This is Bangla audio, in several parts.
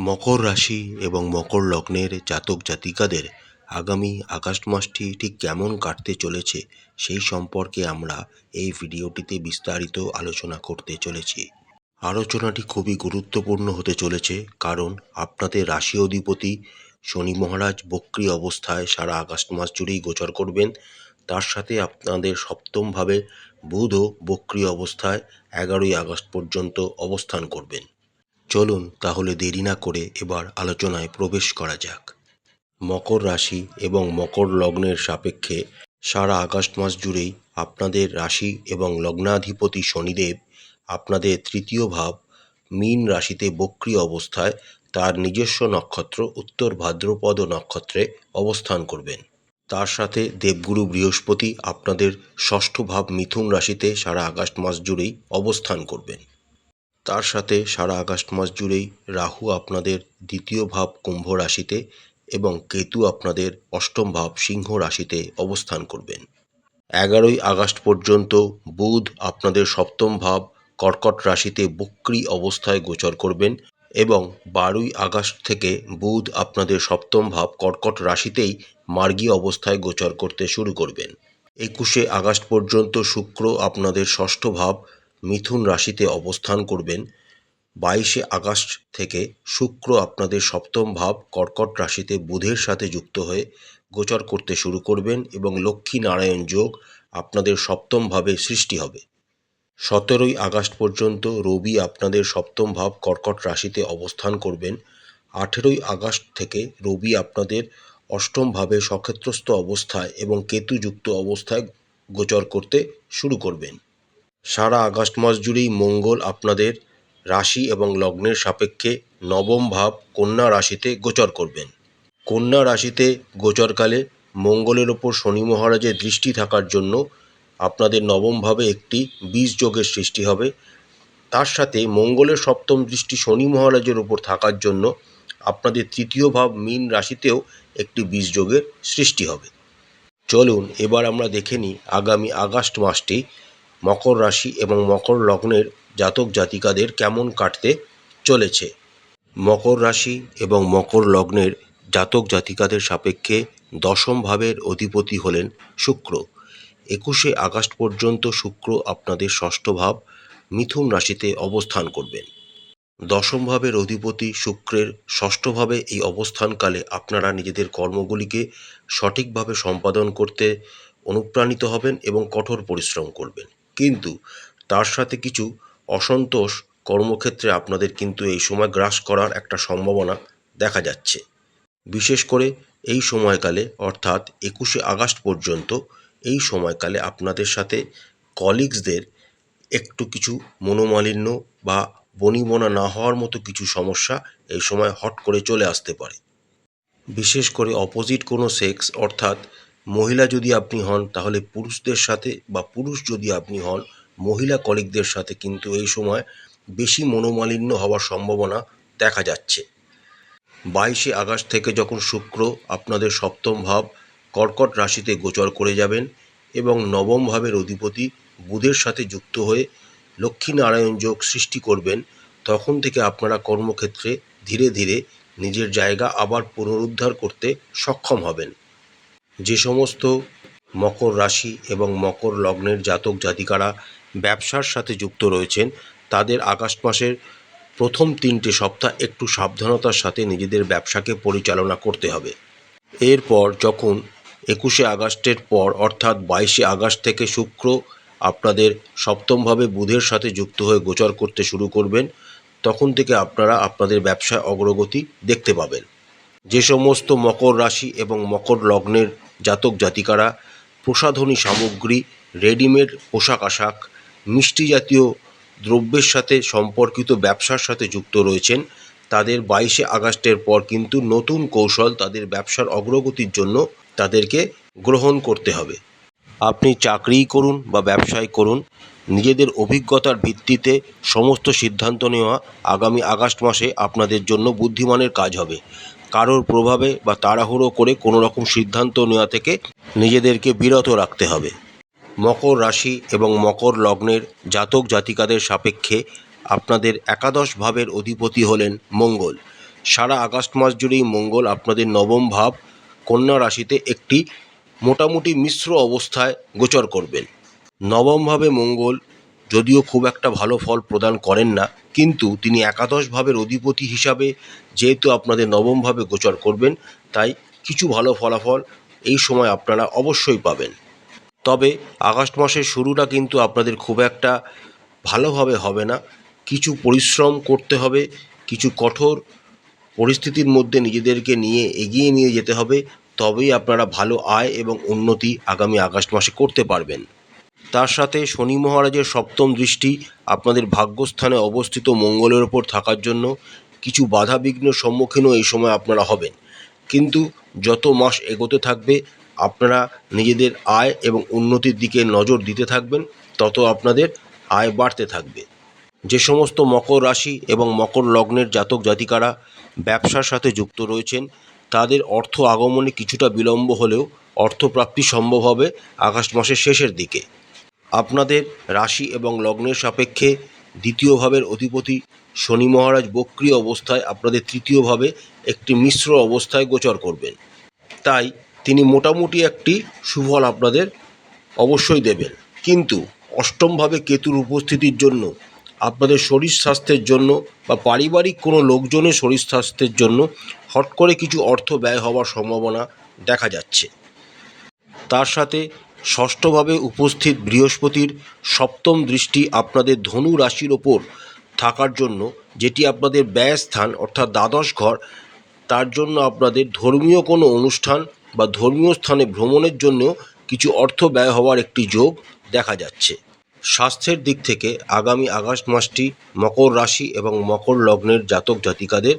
মকর রাশি এবং মকর লগ্নের জাতক জাতিকাদের আগামী আগস্ট মাসটি ঠিক কেমন কাটতে চলেছে সেই সম্পর্কে আমরা এই ভিডিওটিতে বিস্তারিত আলোচনা করতে চলেছি। আলোচনাটি খুবই গুরুত্বপূর্ণ হতে চলেছে কারণ আপনাদের রাশি অধিপতি শনি মহারাজ বক্রী অবস্থায় সারা আগস্ট মাস জুড়েই গোচর করবেন। তার সাথে আপনাদের সপ্তমভাবে বুধও বক্রী অবস্থায় এগারোই আগস্ট পর্যন্ত অবস্থান করবেন। চলুন তাহলে দেরি না করে এবার আলোচনায় প্রবেশ করা যাক। মকর রাশি এবং মকর লগ্নের সাপেক্ষে সারা আগস্ট মাস জুড়েই আপনাদের রাশি এবং লগ্নাধিপতি শনিদেব আপনাদের তৃতীয় ভাব মীন রাশিতে বক্রী অবস্থায় তার নিজস্ব নক্ষত্র উত্তর ভাদ্রপদ নক্ষত্রে অবস্থান করবেন। তার সাথে দেবগুরু বৃহস্পতি আপনাদের ষষ্ঠ ভাব মিথুন রাশিতে সারা আগস্ট মাস জুড়েই অবস্থান করবেন। তার সাথে সারা আগস্ট মাস জুড়েই রাহু আপনাদের দ্বিতীয় ভাব কুম্ভ রাশিতে এবং কেতু আপনাদের অষ্টম ভাব সিংহ রাশিতে অবস্থান করবেন। এগারোই আগস্ট পর্যন্ত বুধ আপনাদের সপ্তম ভাব কর্কট রাশিতে বক্রী অবস্থায় গোচর করবেন এবং বারোই আগস্ট থেকে বুধ আপনাদের সপ্তম ভাব কর্কট রাশিতেই মার্গী অবস্থায় গোচর করতে শুরু করবেন। একুশে আগস্ট পর্যন্ত শুক্র আপনাদের ষষ্ঠ ভাব মিথুন রাশিতে অবস্থান করবেন। বাইশে আগস্ট থেকে শুক্র আপনাদের সপ্তম ভাব কর্কট রাশিতে বুধের সাথে যুক্ত হয়ে গোচর করতে শুরু করবেন এবং লক্ষ্মী নারায়ণ যোগ আপনাদের সপ্তম ভাবে সৃষ্টি হবে। সতেরোই আগস্ট পর্যন্ত রবি আপনাদের সপ্তম ভাব কর্কট রাশিতে অবস্থান করবেন। আঠেরোই আগস্ট থেকে রবি আপনাদের অষ্টম ভাবে সক্ষেত্রস্থ অবস্থায় এবং কেতুযুক্ত অবস্থায় গোচর করতে শুরু করবেন। সারা আগস্ট মাস জুড়েই মঙ্গল আপনাদের রাশি এবং লগ্নের সাপেক্ষে নবম ভাব কন্যা রাশিতে গোচর করবেন। কন্যা রাশিতে গোচরকালে মঙ্গলের ওপর শনি মহারাজের দৃষ্টি থাকার জন্য আপনাদের নবম ভাবে একটি বীজ যোগের সৃষ্টি হবে। তার সাথে মঙ্গলের সপ্তম দৃষ্টি শনি মহারাজের ওপর থাকার জন্য আপনাদের তৃতীয় ভাব মীন রাশিতেও একটি বীজ যোগের সৃষ্টি হবে। চলুন, এবার আমরা দেখে নিই আগামী আগস্ট মাসটি মকর রাশি এবং মকর লগ্নের জাতক জাতিকাদের কেমন কাটতে চলেছে? মকর রাশি এবং মকর লগ্নের জাতক জাতিকাদের সাপেক্ষে দশম ভাবের অধিপতি হলেন শুক্র। একুশে আগস্ট পর্যন্ত শুক্র আপনাদের ষষ্ঠ ভাব মিথুন রাশিতে অবস্থান করবেন। দশম ভাবের অধিপতি শুক্রের ষষ্ঠভাবে এই অবস্থানকালে আপনারা নিজেদের কর্মগুলিকে সঠিকভাবে সম্পাদন করতে অনুপ্রাণিত হবেন এবং কঠোর পরিশ্রম করবেন। কিন্তু তার সাথে কিছু অসন্তোষ কর্মক্ষেত্রে আপনাদের কিন্তু এই সময় গ্রাস করার একটা সম্ভাবনা দেখা যাচ্ছে। বিশেষ করে এই সময়কালে, অর্থাৎ একুশে আগস্ট পর্যন্ত, এই সময়কালে আপনাদের সাথে কলিগসদের একটু কিছু মনোমালিন্য বা বনিবনা না হওয়ার মতো কিছু সমস্যা এই সময় হট করে চলে আসতে পারে। বিশেষ করে অপোজিট কোনো সেক্স অর্থাৎ মহিলা যদি আপনি হন, তাহলে পুরুষদের সাথে বা পুরুষ যদি আপনি হন, মহিলা কলিগদের সাথে কিন্তু এই সময় বেশি মনোমালিন্য হওয়ার সম্ভাবনা দেখা যাচ্ছে। বাইশে আগস্ট থেকে যখন শুক্র আপনাদের সপ্তম ভাব কর্কট রাশিতে গোচর করে যাবেন এবং নবম ভাবের অধিপতি বুধের সাথে যুক্ত হয়ে লক্ষ্মীনারায়ণ যোগ সৃষ্টি করবেন, তখন থেকে আপনারা কর্মক্ষেত্রে ধীরে ধীরে নিজের জায়গা আবার পুনরুদ্ধার করতে সক্ষম হবেন। যে সমস্ত মকর রাশি এবং মকর লগ্নের জাতক জাতিকারা ব্যবসার সাথে যুক্ত রয়েছেন, তাদের আগস্ট মাসের প্রথম তিনটে সপ্তাহ একটু সাবধানতার সাথে নিজেদের ব্যবসাকে পরিচালনা করতে হবে। এরপর যখন একুশে আগস্টের পর অর্থাৎ বাইশে আগস্ট থেকে শুক্র আপনাদের সপ্তমভাবে বুধের সাথে যুক্ত হয়ে গোচর করতে শুরু করবেন, তখন থেকে আপনারা আপনাদের ব্যবসায় অগ্রগতি দেখতে পাবেন। যে সমস্ত মকর রাশি এবং মকর লগ্নের জাতক জাতিকারা, প্রসাধনী সামগ্রী, রেডিমেড পোশাক আশাক, মিষ্টি জাতীয় দ্রব্যের সাথে সম্পর্কিত ব্যবসার সাথে যুক্ত রয়েছেন। তাদের বাইশে আগস্টের পর কিন্তু নতুন কৌশল তাদের ব্যবসার অগ্রগতির জন্য তাদেরকে গ্রহণ করতে হবে। আপনি চাকরিই করুন বা ব্যবসায় করুন, নিজেদের অভিজ্ঞতার ভিত্তিতে সমস্ত সিদ্ধান্ত নেওয়া আগামী আগস্ট মাসে আপনাদের জন্য বুদ্ধিমানের কাজ হবে। কারোর প্রভাবে বা তাড়াহুড়ো করে কোনো রকম সিদ্ধান্ত নেওয়া থেকে নিজেদেরকে বিরত রাখতে হবে। মকর রাশি এবং মকর লগ্নের জাতক জাতিকাদের সাপেক্ষে আপনাদের একাদশ ভাবের অধিপতি হলেন মঙ্গল। সারা আগস্ট মাস জুড়েই মঙ্গল আপনাদের নবম ভাব কন্যা রাশিতে একটি মোটামুটি মিশ্র অবস্থায় গোচর করবেন। নবমভাবে মঙ্গল যদিও খুব একটা ভালো ফল প্রদান করেন না, কিন্তু তিনি একাদশ ভাবের অধিপতি হিসাবে যেহেতু আপনাদের নবমভাবে গোচর করবেন, তাই কিছু ভালো ফলাফল এই সময় আপনারা অবশ্যই পাবেন। তবে আগস্ট মাসের শুরুটা কিন্তু আপনাদের খুব একটা ভালোভাবে হবে না। কিছু পরিশ্রম করতে হবে, কিছু কঠোর পরিস্থিতির মধ্যে নিজেদেরকে নিয়ে এগিয়ে নিয়ে যেতে হবে, তবেই আপনারা ভালো আয় এবং উন্নতি আগামী আগস্ট মাসে করতে পারবেন। তার সাথে শনি মহারাজের সপ্তম দৃষ্টি, আপনাদের ভাগ্যস্থানে অবস্থিত মঙ্গলের ওপর থাকার জন্য কিছু বাধা বিঘ্নের সম্মুখীনও এই সময় আপনারা হবেন। কিন্তু যত মাস এগোতে থাকবে, আপনারা নিজেদের আয় এবং উন্নতির দিকে নজর দিতে থাকবেন, তত আপনাদের আয় বাড়তে থাকবে। যে সমস্ত মকর রাশি এবং মকর লগ্নের জাতক জাতিকারা ব্যবসার সাথে যুক্ত রয়েছেন, তাদের অর্থ আগমনে কিছুটা বিলম্ব হলেও অর্থপ্রাপ্তি সম্ভব হবে আগস্ট মাসের শেষের দিকে। আপনাদের রাশি এবং লগ্নের সাপেক্ষে দ্বিতীয় ভাবের অধিপতি শনি মহারাজ বক্রিয় অবস্থায় আপনাদের তৃতীয় ভাবে একটি মিশ্র অবস্থায় গোচর করবেন। তাই তিনি মোটামুটি একটি সুফল আপনাদের অবশ্যই দেবেন। কিন্তু অষ্টমভাবে কেতুর উপস্থিতির জন্য, আপনাদের শরীর স্বাস্থ্যের জন্য বা পারিবারিক কোনো লোকজনের শরীর স্বাস্থ্যের জন্য হট করে কিছু অর্থ ব্যয় হওয়ার সম্ভাবনা দেখা যাচ্ছে। তার সাথে ষষ্ঠভাবে উপস্থিত বৃহস্পতির সপ্তম দৃষ্টি আপনাদের ধনু রাশির ওপর থাকার জন্য, যেটি আপনাদের ব্যয় স্থান অর্থাৎ দ্বাদশ ঘর, তার জন্য আপনাদের ধর্মীয় কোনো অনুষ্ঠান বা ধর্মীয় স্থানে ভ্রমণের জন্য কিছু অর্থ ব্যয় হওয়ার একটি যোগ দেখা যাচ্ছে। স্বাস্থ্যের দিক থেকে আগামী আগস্ট মাসটি মকর রাশি এবং মকর লগ্নের জাতক জাতিকাদের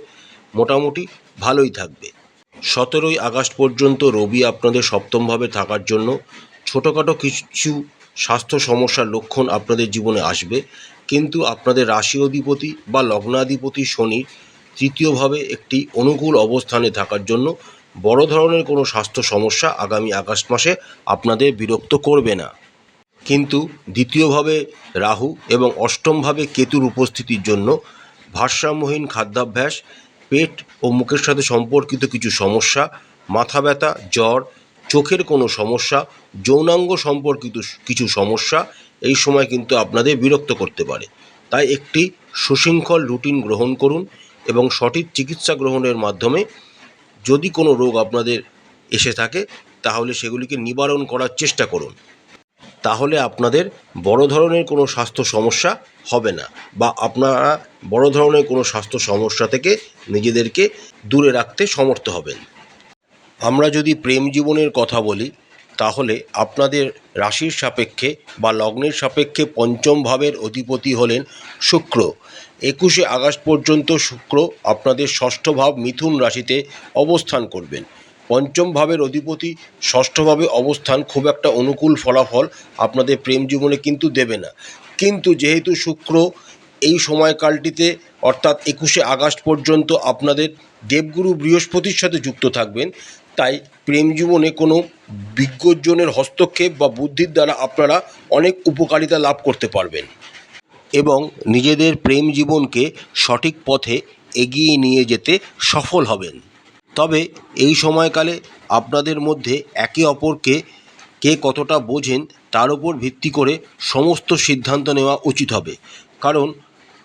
মোটামুটি ভালোই থাকবে। সতেরোই আগস্ট পর্যন্ত রবি আপনাদের সপ্তমভাবে থাকার জন্য ছোটোখাটো কিছু স্বাস্থ্য সমস্যার লক্ষণ আপনাদের জীবনে আসবে। কিন্তু আপনাদের রাশি অধিপতি বা লগ্নাধিপতি শনি তৃতীয়ভাবে একটি অনুকূল অবস্থানে থাকার জন্য বড় ধরনের কোনো স্বাস্থ্য সমস্যা আগামী আগস্ট মাসে আপনাদের বিরক্ত করবে না। কিন্তু দ্বিতীয়ভাবে রাহু এবং অষ্টমভাবে কেতুর উপস্থিতির জন্য ভারসাম্যহীন খাদ্যাভ্যাস, পেট ও মুখের সাথে সম্পর্কিত কিছু সমস্যা, মাথা ব্যথা, জ্বর চোখের কোনো সমস্যা, যৌনাঙ্গ সম্পর্কিত কিছু সমস্যা, এই সময় কিন্তু আপনাদের বিরক্ত করতে পারে। তাই একটি সুশৃঙ্খল রুটিন গ্রহণ করুন এবং সঠিক চিকিৎসা গ্রহণের মাধ্যমে যদি কোনো রোগ আপনাদের এসে থাকে, তাহলে সেগুলিকে নিবারণ করার চেষ্টা করুন। তাহলে আপনাদের বড় ধরনের কোনো স্বাস্থ্য সমস্যা হবে না বা আপনারা বড় ধরনের কোনো স্বাস্থ্য সমস্যা থেকে নিজেদেরকে দূরে রাখতে সমর্থ হবেন। আমরা যদি প্রেম জীবনের কথা বলি, তাহলে আপনাদের রাশির সাপেক্ষে বা লগ্নের সাপেক্ষে পঞ্চম ভাবের অধিপতি হলেন শুক্র। একুশে আগস্ট পর্যন্ত শুক্র আপনাদের ষষ্ঠ ভাব মিথুন রাশিতে অবস্থান করবেন। পঞ্চম ভাবের অধিপতি ষষ্ঠভাবে অবস্থান খুব একটা অনুকূল ফলাফল আপনাদের প্রেম জীবনে কিন্তু দেবে না। কিন্তু যেহেতু শুক্র এই সময়কালটিতে, অর্থাৎ একুশে আগস্ট পর্যন্ত আপনাদের দেবগুরু বৃহস্পতির সাথে যুক্ত থাকবেন তাই প্রেম জীবনে কোনো বিজ্ঞজনের হস্তক্ষেপ বা বুদ্ধির দ্বারা আপনারা অনেক উপকারিতা লাভ করতে পারবেন। এবং নিজেদের প্রেম জীবনকে সঠিক পথে এগিয়ে নিয়ে যেতে সফল হবেন। তবে এই সময়কালে আপনাদের মধ্যে একে অপরকে কে কতটা বোঝেন তার উপর ভিত্তি করে সমস্ত সিদ্ধান্ত নেওয়া উচিত হবে। কারণ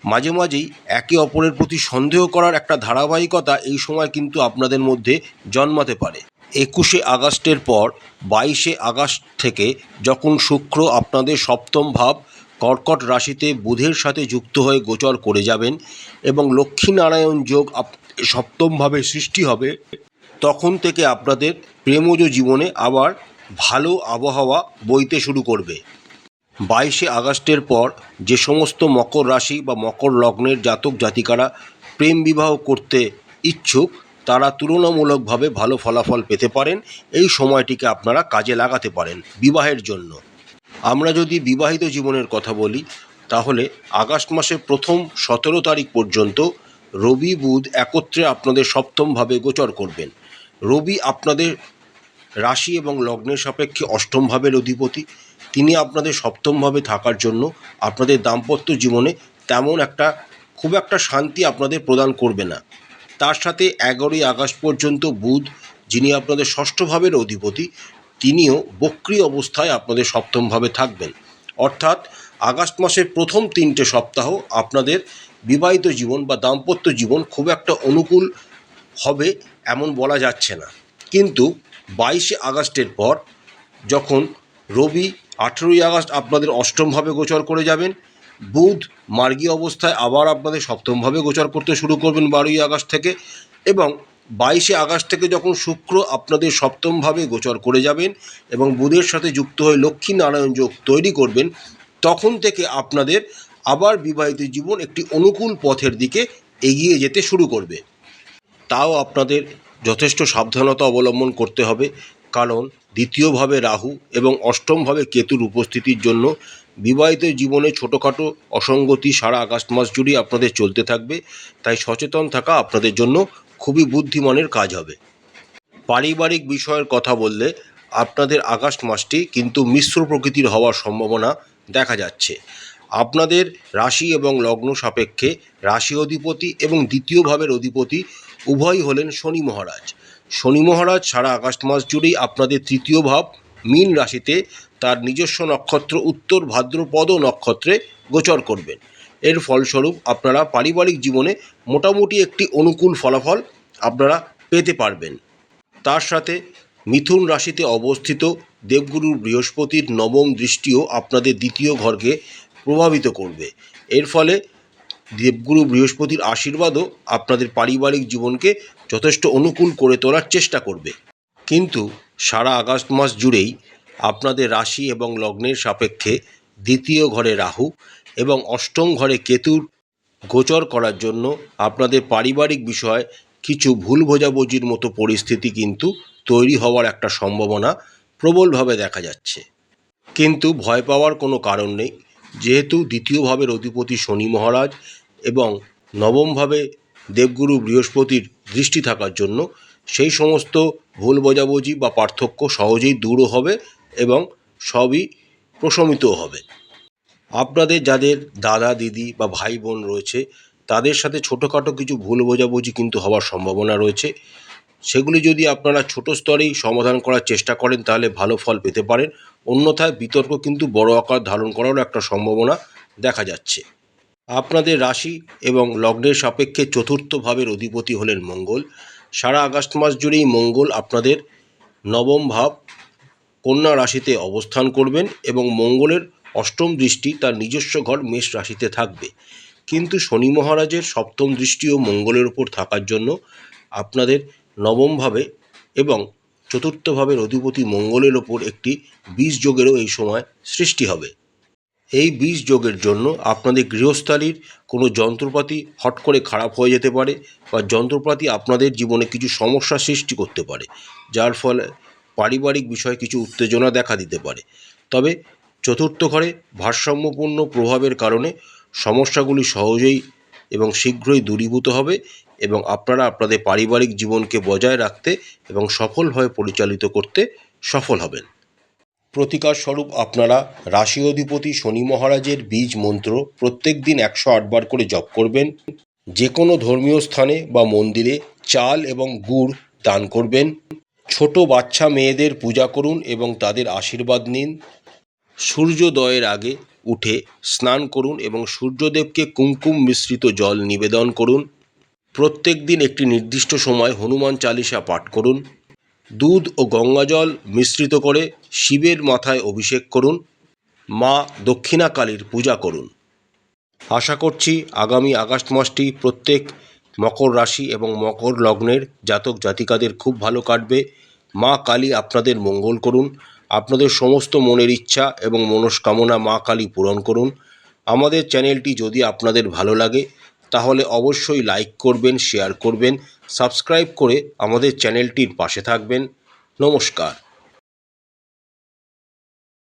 মাঝে মাঝেই একে অপরের প্রতি সন্দেহ করার একটা ধারাবাহিকতা এই সময় কিন্তু আপনাদের মধ্যে জন্মাতে পারে। একুশে আগস্টের পর, বাইশে আগস্ট থেকে যখন শুক্র আপনাদের সপ্তম ভাব, কর্কট রাশিতে বুধের সাথে যুক্ত হয়ে গোচর করে যাবেন এবং লক্ষ্মীনারায়ণ যোগ সপ্তমভাবে সৃষ্টি হবে, তখন থেকে আপনাদের প্রেমজ জীবনে আবার ভালো আবহাওয়া বইতে শুরু করবে। বাইশে আগস্টের পর যে সমস্ত মকর রাশি বা মকর লগ্নের জাতক জাতিকারা প্রেম বিবাহ করতে ইচ্ছুক, তারা তুলনামূলকভাবে ভালো ফলাফল পেতে পারেন। এই সময়টিকে আপনারা কাজে লাগাতে পারেন বিবাহের জন্য। আমরা যদি বিবাহিত জীবনের কথা বলি, তাহলে আগস্ট মাসের প্রথম সতেরো তারিখ পর্যন্ত রবি বুধ একত্রে আপনাদের সপ্তমভাবে গোচর করবেন। রবি আপনাদের রাশি এবং লগ্নের সাপেক্ষে অষ্টম ভাবের অধিপতি তিনি আপনাদের সপ্তমভাবে থাকার জন্য আপনাদের দাম্পত্য জীবনে তেমন একটা, খুব একটা শান্তি আপনাদের প্রদান করবে না। তার সাথে এগারোই আগস্ট পর্যন্ত বুধ, যিনি আপনাদের ষষ্ঠ ভাবের অধিপতি, তিনিও বক্রি অবস্থায় আপনাদের সপ্তমভাবে থাকবেন। অর্থাৎ আগস্ট মাসের প্রথম তিনটে সপ্তাহ আপনাদের বিবাহিত জীবন বা দাম্পত্য জীবন খুব একটা অনুকূল হবে এমন বলা যাচ্ছে না। কিন্তু বাইশে আগস্টের পর যখন রবি আঠেরোই আগস্ট আপনাদের অষ্টমভাবে গোচর করে যাবেন। বুধ মার্গী অবস্থায় আবার আপনাদের সপ্তমভাবে গোচর করতে শুরু করবেন বারোই আগস্ট থেকে এবং বাইশে আগস্ট থেকে যখন শুক্র আপনাদের সপ্তমভাবে গোচর করে যাবেন এবং বুধের সাথে যুক্ত হয়ে লক্ষ্মী নারায়ণ যোগ তৈরি করবেন, তখন থেকে আপনাদের আবার বিবাহিত জীবন একটি অনুকূল পথের দিকে এগিয়ে যেতে শুরু করবে। তাও আপনাদের যথেষ্ট সাবধানতা অবলম্বন করতে হবে। কারণ দ্বিতীয়ভাবে রাহু এবং অষ্টমভাবে কেতুর উপস্থিতির জন্য বিবাহিত জীবনে ছোটোখাটো অসঙ্গতি সারা আগস্ট মাস জুড়েই আপনাদের চলতে থাকবে, তাই সচেতন থাকা আপনাদের জন্য খুবই বুদ্ধিমানের কাজ হবে। পারিবারিক বিষয়ের কথা বললে আপনাদের আগস্ট মাসটি কিন্তু মিশ্র প্রকৃতির হওয়ার সম্ভাবনা দেখা যাচ্ছে। আপনাদের রাশি এবং লগ্ন সাপেক্ষে রাশি অধিপতি এবং দ্বিতীয় ভাবের অধিপতি উভয়ই হলেন শনি মহারাজ। শনি মহারাজ সারা আগস্ট মাস জুড়েই আপনাদের তৃতীয় ভাব, মীন রাশিতে তার নিজস্ব নক্ষত্র, উত্তর ভাদ্রপদ নক্ষত্রে গোচর করবেন। এর ফলস্বরূপ আপনারা পারিবারিক জীবনে মোটামুটি একটি অনুকূল ফলাফল আপনারা পেতে পারবেন। তার সাথে মিথুন রাশিতে অবস্থিত দেবগুরু বৃহস্পতির নবম দৃষ্টিও আপনাদের দ্বিতীয় ঘরকে প্রভাবিত করবে। এর ফলে দেবগুরু বৃহস্পতির আশীর্বাদও আপনাদের পারিবারিক জীবনকে যথেষ্ট অনুকূল করে তোলার চেষ্টা করবে। কিন্তু সারা আগস্ট মাস জুড়েই আপনাদের রাশি এবং লগ্নের সাপেক্ষে দ্বিতীয় ঘরে রাহু এবং অষ্টম ঘরে কেতুর গোচর করার জন্য আপনাদের পারিবারিক বিষয়ে কিছু ভুল বোঝাবুঝির মতো পরিস্থিতি কিন্তু তৈরি হওয়ার একটা সম্ভাবনা প্রবলভাবে দেখা যাচ্ছে। কিন্তু ভয় পাওয়ার কোনো কারণ নেই। যেহেতু দ্বিতীয় ভাবের অধিপতি শনি মহারাজ এবং নবমভাবে দেবগুরু বৃহস্পতির দৃষ্টি থাকার জন্য সেই সমস্ত ভুল বোঝাবুঝি বা পার্থক্য সহজেই দূরও হবে এবং সবই প্রশমিতও হবে। আপনাদের যাদের দাদা, দিদি বা ভাই, বোন রয়েছে, তাদের সাথে ছোটোখাটো কিছু ভুল বোঝাবুঝি কিন্তু হওয়ার সম্ভাবনা রয়েছে। সেগুলি যদি আপনারা ছোট স্তরেই সমাধান করার চেষ্টা করেন, তাহলে ভালো ফল পেতে পারেন। অন্যথায় বিতর্ক কিন্তু বড় আকার ধারণ করারও একটা সম্ভাবনা দেখা যাচ্ছে। আপনাদের রাশি এবং লগ্নের সাপেক্ষে চতুর্থ ভাবের অধিপতি হলেন মঙ্গল। সারা আগস্ট মাস জুড়েই মঙ্গল আপনাদের নবম ভাব কন্যা রাশিতে অবস্থান করবেন এবং মঙ্গলের অষ্টম দৃষ্টি তার নিজস্ব ঘর মেষ রাশিতে থাকবে। কিন্তু শনি মহারাজের সপ্তম দৃষ্টিও মঙ্গলের উপর থাকার জন্য আপনাদের নবমভাবে এবং চতুর্থ ভাবের অধিপতি মঙ্গলের ওপর একটি বীজ যোগেরও এই সময় সৃষ্টি হবে। এই বীজ যোগের জন্য আপনাদের গৃহস্থালির কোনো যন্ত্রপাতি হট করে খারাপ হয়ে যেতে পারে বা যন্ত্রপাতি আপনাদের জীবনে কিছু সমস্যা সৃষ্টি করতে পারে, যার ফলে পারিবারিক বিষয়ে কিছু উত্তেজনা দেখা দিতে পারে। তবে চতুর্থ ঘরে ভারসাম্যপূর্ণ প্রভাবের কারণে সমস্যাগুলি সহজেই এবং শীঘ্রই দূরীভূত হবে এবং আপনারা আপনাদের পারিবারিক জীবনকে বজায় রাখতে এবং সফলভাবে পরিচালিত করতে সফল হবেন। প্রতিকার স্বরূপ আপনারা রাশি অধিপতি শনি মহারাজের বীজ মন্ত্র প্রত্যেক দিন একশো আটবার করে জপ করবেন। যে কোনো ধর্মীয় স্থানে বা মন্দিরে চাল এবং গুড় দান করবেন। ছোট বাচ্চা মেয়েদের পূজা করুন এবং তাদের আশীর্বাদ নিন। সূর্যোদয়ের আগে উঠে স্নান করুন এবং সূর্যদেবকে কুমকুম মিশ্রিত জল নিবেদন করুন। প্রত্যেক দিন একটি নির্দিষ্ট সময় হনুমান চালিসা পাঠ করুন। দুধ ও গঙ্গাজল মিশ্রিত করে শিবের মাথায় অভিষেক করুন। মা দক্ষিণা কালীর পূজা করুন। আশা করছি আগামী আগস্ট মাসটি প্রত্যেক মকর রাশি এবং মকর লগ্নের জাতক জাতিকাদের খুব ভালো কাটবে। মা কালী আপনাদের মঙ্গল করুন। আপনাদের সমস্ত মনের ইচ্ছা এবং মনস্কামনা মা কালী পূরণ করুন। আমাদের চ্যানেলটি যদি আপনাদের ভালো লাগে, তাহলে অবশ্যই লাইক করবেন, শেয়ার করবেন। সাবস্ক্রাইব করে আমাদের চ্যানেলটির পাশে থাকবেন। নমস্কার।